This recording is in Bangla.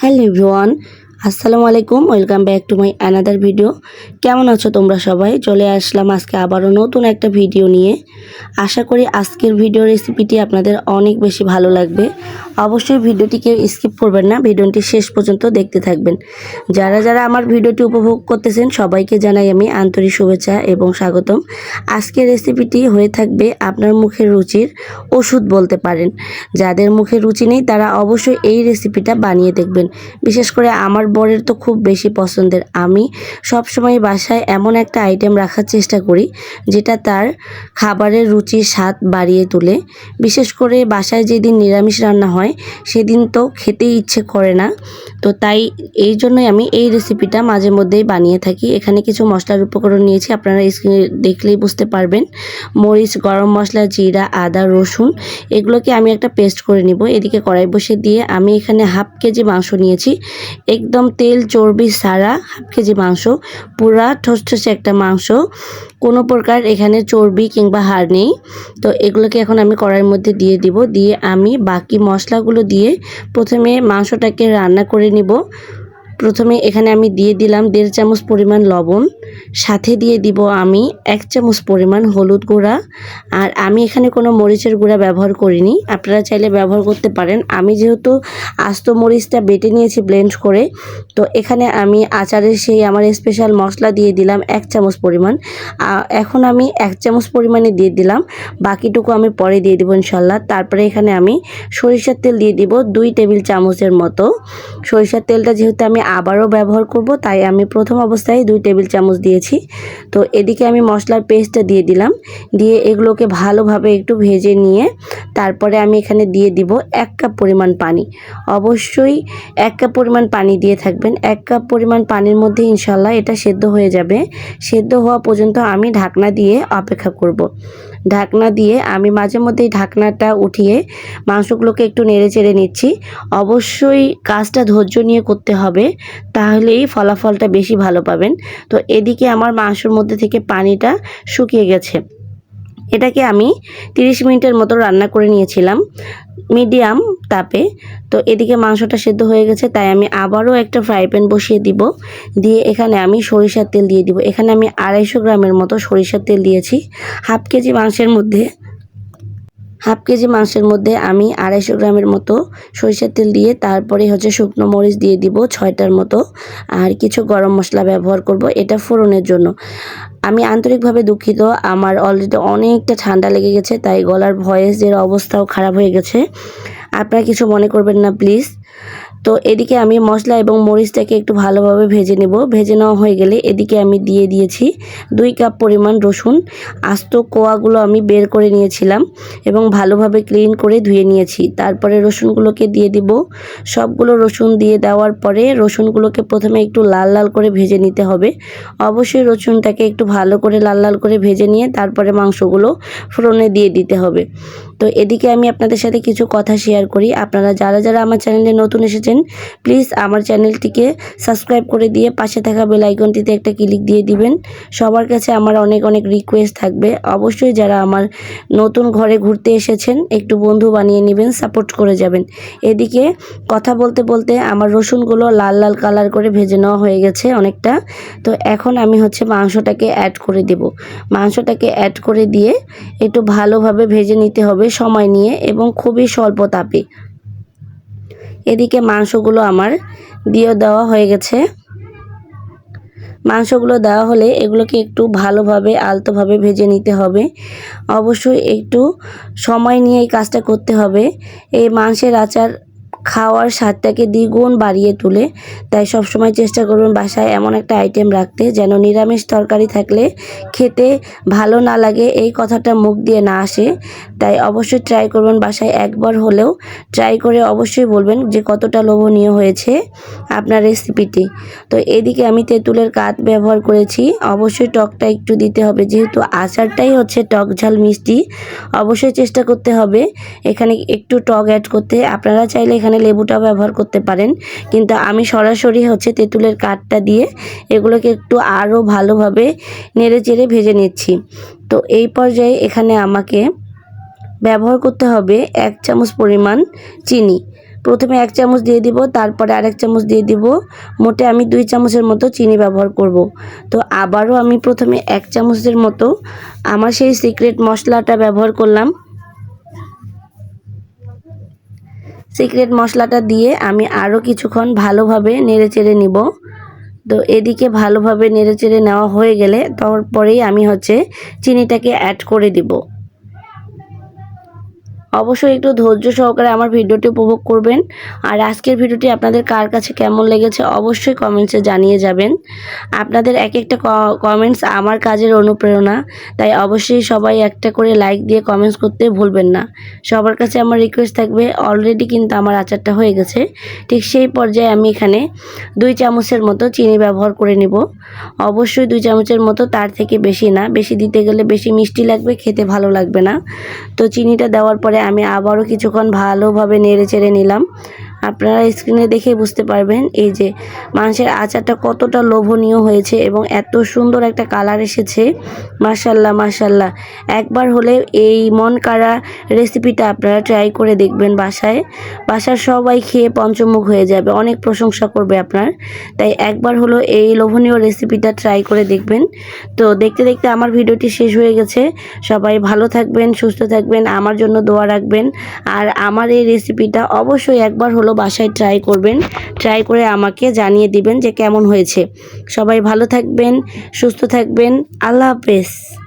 হ্যালো এভরিওয়ান আসসালামু আলাইকুম, welcome back to my another video কেমন আছো তোমরা সবাই? চলে আসলাম আজকে আবারও নতুন একটা ভিডিও নিয়ে। আশা করি আজকের ভিডিও রেসিপিটি আপনাদের অনেক বেশি ভালো লাগবে। অবশ্যই ভিডিওটিকে স্কিপ করবেন না ভিডিওটি শেষ পর্যন্ত দেখতে থাকবেন। যারা যারা আমার ভিডিওটি উপভোগ করতেছেন, সবাইকে জানাই আমি আন্তরিক শুভেচ্ছা এবং স্বাগতম। আজকের রেসিপিটি হয়ে থাকবে আপনার মুখের রুচির ওষুধ বলতে পারেন। যাদের মুখে রুচি নেই, তারা অবশ্যই এই রেসিপিটা বানিয়ে দেখবেন। বিশেষ করে আমার বরের তো খুব বেশি পছন্দের। আমি সবসময় বাসায় এমন একটা আইটেম রাখার চেষ্টা করি, যেটা তার খাবারের রুচির স্বাদ বাড়িয়ে তোলে। বিশেষ করে বাসায় যেদিন নিরামিষ রান্না হয়, সেদিন তো খেতেই ইচ্ছে করে না। তো তাই এই জন্যই আমি এই রেসিপিটা মাঝে মধ্যেই বানিয়ে থাকি। এখানে কিছু মশলার উপকরণ নিয়েছি, আপনারা স্ক্রিনে দেখলেই বুঝতে পারবেন। মরিচ, গরম মশলা, জিরা, আদা, রসুন, এগুলোকে আমি একটা পেস্ট করে নিব। এদিকে কড়াই বসে দিয়ে আমি এখানে হাফ কেজি মাংস নিয়েছি। একদম তেল চর্বি সারা হাফ কেজি মাংস, পুরা ঠসঠসে একটা মাংস। কোনো প্রকার এখানে চর্বি কিংবা হার নেই। তো এগুলোকে এখন আমি কড়াইয়ের মধ্যে দিয়ে দিব। দিয়ে আমি বাকি মশলাগুলো দিয়ে প্রথমে মাংসটাকে রান্না করে নিব। প্রথমে এখানে আমি দিয়ে দিলাম দেড় চামচ পরিমাণ লবণ, সাথে দিয়ে দিব আমি এক চামচ পরিমাণ হলুদ গুঁড়া, আর আমি এখানে কোনো মরিচের গুঁড়া ব্যবহার করিনি। আপনারা চাইলে ব্যবহার করতে পারেন। আমি যেহেতু আস্ত মরিচটা বেটে নিয়েছি ব্লেন্ড করে, তো এখানে আমি আচারের সেই আমার স্পেশাল মশলা দিয়ে দিলাম এক চামচ পরিমাণ। এখন আমি এক চামচ পরিমাণে দিয়ে দিলাম। বাকিটুকু আমি পরে দিয়ে দেবো ইনশাল্লাহ। তারপরে এখানে আমি সরিষার তেল দিয়ে দিব দুই টেবিল চামচের মতো। সরিষার তেলটা যেহেতু আমি আবারও ব্যবহার করব, তাই আমি প্রথম অবস্থায় দুই টেবিল চামচ দিয়েছি। তো এদিকে আমি মশলার পেস্টটা দিয়ে দিলাম। দিয়ে এগুলোকে ভালোভাবে একটু ভেজে নিয়ে তারপরে আমি এখানে দিয়ে দিব এক কাপ পরিমাণ পানি। অবশ্যই এক কাপ পরিমাণ পানি দিয়ে থাকবেন। এক কাপ পরিমাণ পানির মধ্যে ইনশাল্লাহ এটা সেদ্ধ হয়ে যাবে। সেদ্ধ হওয়া পর্যন্ত আমি ঢাকনা দিয়ে অপেক্ষা করব। ঢাকনা দিয়ে আমি মাঝে মধ্যেই ঢাকনাটা উঠিয়ে মাংসগুলোকে একটু নেড়ে চেড়ে নিচ্ছি। অবশ্যই কাজটা ধৈর্য নিয়ে করতে হবে, তাহলেই ফলাফলটা বেশি ভালো পাবেন। তো এদিকে আমার মাংসর মধ্যে থেকে পানিটা শুকিয়ে গেছে। এটাকে আমি 30 মিনিটের মতো রান্না করে নিয়েছিলাম, মিডিয়াম তাপে। তো এদিকে মাংসটা সেদ্ধ হয়ে গেছে, তাই আমি আবারও একটা ফ্রাই প্যান বসিয়ে দিব। দিয়ে এখানে আমি সরিষার তেল দিয়ে দিব। এখানে আমি আড়াইশো গ্রামের মতো সরিষার তেল দিয়েছি, হাফ কেজি মাংসের মধ্যে। হাফ কেজি মাংসের মধ্যে আমি আড়াইশো গ্রামের মতো সরিষার তেল দিয়ে তারপরে হচ্ছে শুকনো মরিচ দিয়ে দিব ছয়টার মতো। আর কিছু গরম মশলা ব্যবহার করব, এটা ফোড়নের জন্য। আমি আন্তরিকভাবে দুঃখিত, আমার অলরেডি অনেকটা ঠান্ডা লেগে গেছে, তাই গলার ভয়েসের অবস্থাও খারাপ হয়ে গেছে। আপনারা কিছু মনে করবেন না প্লিজ তো এদিকে আমি মশলা এবং মরিচটাকে একটু ভালোভাবে ভেজে নেব। ভেজে নেওয়া হয়ে গেলে এদিকে আমি দিয়ে দিয়েছি দুই কাপ পরিমাণ রসুন। আস্ত কোয়াগুলো আমি বের করে নিয়েছিলাম এবং ভালোভাবে ক্লিন করে ধুয়ে নিয়েছি। তারপরে রসুনগুলোকে দিয়ে দিব। সবগুলো রসুন দিয়ে দেওয়ার পরে রসুনগুলোকে প্রথমে একটু লাল লাল করে ভেজে নিতে হবে। অবশ্যই রসুনটাকে একটু ভালো করে লাল লাল করে ভেজে নিয়ে তারপরে মাংসগুলো ফোড়নে দিয়ে দিতে হবে। তো এদিকে আমি আপনাদের সাথে কিছু কথা শেয়ার করি। আপনারা যারা যারা আমার চ্যানেলে নতুন এসেছেন প্লিজ আমার চ্যানেলটিকে সাবস্ক্রাইব করে দিয়ে পাশে থাকা বেল আইকনটিতে একটা ক্লিক দিয়ে দিবেন। সবার কাছে আমার অনেক অনেক রিকোয়েস্ট থাকবে। অবশ্যই যারা আমার নতুন ঘরে ঘুরতে এসেছেন, একটু বন্ধু বানিয়ে নেবেন সাপোর্ট করে যাবেন। এদিকে কথা বলতে বলতে আমার রসুনগুলো লাল লাল কালার করে ভেজে নেওয়া হয়ে গেছে অনেকটা। তো এখন আমি হচ্ছে মাংসটাকে অ্যাড করে দেব। মাংসটাকে অ্যাড করে দিয়ে একটু ভালোভাবে ভেজে নিতে হবে। সময় নিয়ে এবং খুবই স্বল্প তাপে। এদিকে মাংসগুলো আমার দিয়ে দেওয়া হয়ে গেছে। মাংসগুলো দেওয়া হলে এগুলোকে একটু ভালোভাবে, আলতোভাবে ভেজে নিতে হবে। অবশ্যই একটু সময় নিয়ে এই কাজটা করতে হবে। এই মাংসের আচার খাওয়ার স্বাদটাকে দ্বিগুণ বাড়িয়ে তোলে। তাই সবসময় চেষ্টা করুন বাসায় এমন একটা আইটেম রাখতে যেন নিরামিষ তরকারি থাকলে খেতে ভালো না লাগে, এই কথাটা মুখ দিয়ে না আসে। তাই অবশ্যই ট্রাই করবেন বাসায় একবার হলেও। ট্রাই করে অবশ্যই বলবেন যে কতটা লোভনীয় হয়েছে আপনার রেসিপিটি তো এদিকে আমি তেঁতুলের কাত ব্যবহার করেছি। অবশ্যই টকটা একটু দিতে হবে, যেহেতু আচারটাই হচ্ছে টক ঝাল মিষ্টি। অবশ্যই চেষ্টা করতে হবে। এখানে একটু টক অ্যাড করতে। আপনারা চাইলে এখানে লেবুটাও ব্যবহার করতে পারেন। কিন্তু আমি সরাসরি হচ্ছে তেঁতুলের কাঠটা দিয়ে এগুলোকে একটু আরও ভালোভাবে নেড়ে চেড়ে ভেজে নিচ্ছি। তো এই পর্যায়ে এখানে আমাকে ব্যবহার করতে হবে এক চামচ পরিমাণ চিনি। প্রথমে এক চামচ দিয়ে দিব, তারপরে আরেক চামচ দিয়ে দিব। মোটে আমি দুই চামচের মতো চিনি ব্যবহার করব। তো আবারও আমি প্রথমে এক চামচের মতো আমার সেই সিক্রেট মশলাটা ব্যবহার করলাম। সিক্রেট মশলাটা দিয়ে আমি আরও কিছুক্ষণ ভালোভাবে নেড়ে চেড়ে নিব। তো এদিকে ভালোভাবে নেড়ে চেড়ে নেওয়া হয়ে গেলে তারপরেই আমি হচ্ছে চিনিটাকে অ্যাড করে দিব। অবশ্যই একটু ধৈর্য সহকারে আমার ভিডিওটি উপভোগ করবেন। আর আজকের ভিডিওটি আপনাদের কার কাছে কেমন লেগেছে অবশ্যই কমেন্টসে জানিয়ে যাবেন। আপনাদের এক একটা কমেন্টস আমার কাজের অনুপ্রেরণা, তাই অবশ্যই সবাই একটা করে লাইক দিয়ে কমেন্টস করতে ভুলবেন না। সবার কাছে আমার রিকোয়েস্ট থাকবে, অলরেডি কিন্তু আমার আচারটা হয়ে গেছে। ঠিক সেই পর্যায়ে আমি এখানে দুই চামচের মতো চিনি ব্যবহার করে নিব। অবশ্যই দুই চামচের মতো তার থেকে বেশি না। বেশি দিতে গেলে বেশি মিষ্টি লাগবে, খেতে ভালো লাগবে না। তো চিনিটা দেওয়ার পরে আমি আবারও কিছুক্ষণ ভালোভাবে নেড়ে চেড়ে নিলাম। আপনারা স্ক্রিনে দেখে বুঝতে পারবেন এই যে মাংসের আচারটা কতটা লোভনীয় হয়েছে এবং এত সুন্দর একটা কালার এসেছে। মাশাল্লাহ মাশাল্লাহ একবার হলে এই মন কাড়া রেসিপিটা আপনারা ট্রাই করে দেখবেন বাসায়। বাসার সবাই খেয়ে পঞ্চমুখ হয়ে যাবে, অনেক প্রশংসা করবে আপনার। তাই একবার হলো এই লোভনীয় রেসিপিটা ট্রাই করে দেখবেন। তো দেখতে দেখতে আমার ভিডিওটি শেষ হয়ে গেছে। সবাই ভালো থাকবেন, সুস্থ থাকবেন, আমার জন্য দোয়া রাখবেন। আর আমার এই রেসিপিটা অবশ্যই একবার হলো বাসায় ট্রাই করবেন। ট্রাই করে আমাকে জানিয়ে দিবেন যে কেমন হয়েছে। সবাই ভালো থাকবেন, সুস্থ থাকবেন। আল্লাহ হাফেজ।